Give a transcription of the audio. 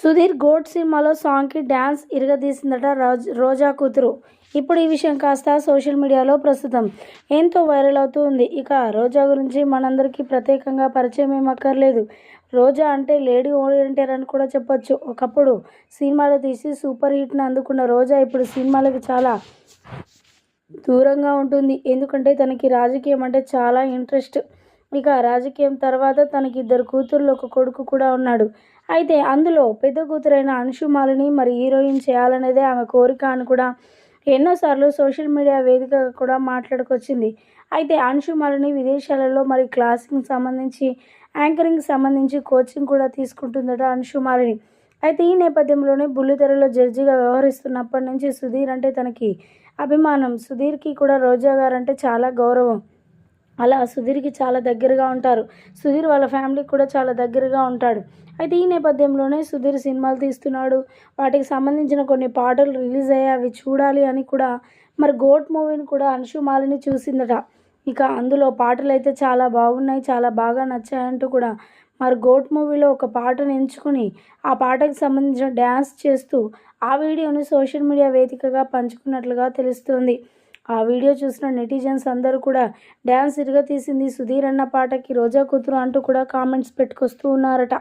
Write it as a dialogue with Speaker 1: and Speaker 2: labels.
Speaker 1: Sudheer gourd సినిమాలో సాంగ్కి dance ఇరగదీసిందట rose రోజా కూతురు. ఇప్పుడు ఈ విషయం కాస్త సోషల్ మీడియాలో ప్రస్తుతం ఎంతో వైరల్ అవుతూ ఉంది. ఇక రోజా గురించి మనందరికీ ప్రత్యేకంగా పరిచయం ఏమక్కర్లేదు రోజా అంటే లేడీ ఓరియంటర్ అని కూడా చెప్పొచ్చు. ఒకప్పుడు సినిమాలు తీసి సూపర్ హిట్ని అందుకున్న రోజా ఇప్పుడు సినిమాలకి చాలా దూరంగా ఉంటుంది. ఎందుకంటే తనకి రాజకీయం అంటే చాలా ఇంట్రెస్ట్. ఇక రాజకీయం తర్వాత తనకి ఇద్దరు కూతుర్లు ఒక కొడుకు కూడా ఉన్నాడు. అయితే అందులో పెద్ద కూతురైన అంశుమాలిని మరి హీరోయిన్ చేయాలనేదే ఆమె కోరిక అని కూడా ఎన్నోసార్లు సోషల్ మీడియా వేదికగా కూడా మాట్లాడుకొచ్చింది. అయితే అంశుమాలిని విదేశాలలో మరి క్లాసింగ్ సంబంధించి యాంకరింగ్ సంబంధించి కోచింగ్ కూడా తీసుకుంటుందట అంశుమాలిని అయితే ఈ నేపథ్యంలోనే బుల్లితెరలో జడ్జిగా వ్యవహరిస్తున్నప్పటి నుంచి సుధీర్ అంటే తనకి అభిమానం. సుధీర్కి కూడా రోజా గారు అంటే చాలా గౌరవం. అలా సుధీర్కి చాలా దగ్గరగా ఉంటారు. సుధీర్ వాళ్ళ ఫ్యామిలీకి కూడా చాలా దగ్గరగా ఉంటాడు. అయితే ఈ నేపథ్యంలోనే సుధీర్ సినిమాలు తీస్తున్నాడు. వాటికి సంబంధించిన కొన్ని పాటలు రిలీజ్ అయ్యాయి. అవి చూడాలి అని కూడా మరి గోట్ మూవీని కూడా అంశుమాలిని చూసిందట. ఇక అందులో పాటలు అయితే చాలా బాగున్నాయి. చాలా బాగా నచ్చాయంటూ కూడా మరి గోట్ మూవీలో ఒక పాటను ఎంచుకుని ఆ పాటకు సంబంధించిన డ్యాన్స్ చేస్తూ ఆ వీడియోని సోషల్ మీడియా వేదికగా పంచుకున్నట్లుగా తెలుస్తుంది. ఆ వీడియో చూసిన నెటిజన్స్ అందరూ కూడా డ్యాన్స్ ఇరగ తీసింది సుధీర్ అన్న పాటకి రోజా కూతురు అంటూ కూడా కామెంట్స్ పెట్టుకొస్తూ ఉన్నారట.